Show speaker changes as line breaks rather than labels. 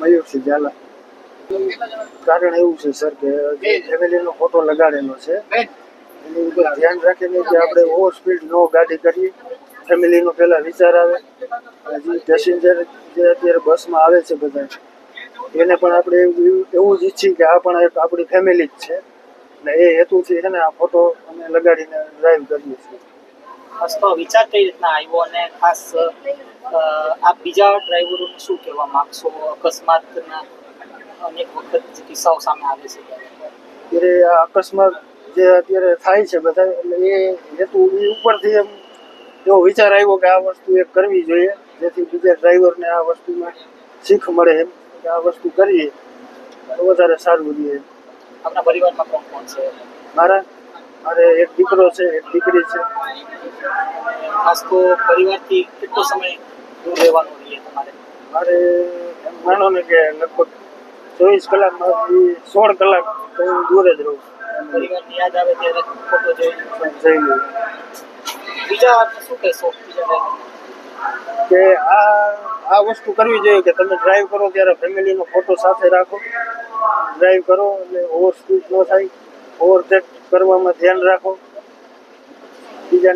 મયુરસિંહ ઝાલા. કારણ એવું છે સર કે જે ફેમિલીનો ફોટો લગાડેલો છે એની ઉપર ધ્યાન રાખીને કે આપણે ઓવર સ્પીડ નો ગાડી કરીએ. ફેમિલીનો પહેલાં વિચાર આવે. હજી પેસેન્જર જે અત્યારે બસમાં આવે છે બધા એને પણ આપણે એવું એવું જ ઈચ્છીએ કે આ પણ એક આપણી ફેમિલી જ છે. ને એ હેતુથી છે ને આ ફોટો અમે લગાડીને ડ્રાઈવ કરીએ છીએ.
ખાસ તો વિચાર કઈ રીતના આવ્યો અને ખાસ આપ બીજા ડ્રાઈવરોને શું કહેવા માંગશો? અકસ્માતના અનેક વખત કિસ્સાઓ સામે આવે છે.
અત્યારે આ અકસ્માત જે અત્યારે થાય છે બધા એટલે એ હેતુ એ ઉપરથી એમ એવો વિચાર આવ્યો કે આ વસ્તુ એક કરવી જોઈએ જેથી બીજા ડ્રાઈવરને આ વસ્તુમાં શીખ મળે એમ કે આ વસ્તુ કરીએ તો વધારે સારું રહે.
આપણા પરિવારમાં કોણ કોણ છે?
મારા મારે એક દીકરો છે એક દીકરી છે.
ખાસ તો પરિવારથી કેટલો સમય દૂર રહેવાનો રહીએ તમારે?
મારે માનો ને કે લગભગ ચોવીસ કલાકમાંથી સોળ કલાક તો હું દૂર જ રહું છું.
પરિવારની યાદ આવે ત્યારે ફોટો જોઈ
જઈ લઉં.
બીજા શું કહેશો? બીજા
કે આ આ વસ્તુ કરવી જોઈએ કે તમે ડ્રાઈવ કરો ત્યારે ફેમિલીનો ફોટો સાથે રાખો. ડ્રાઈવ કરો એટલે ઓવર સ્પીડ ન થાય. ઓવરટેક કરવામાં ધ્યાન રાખો. બીજા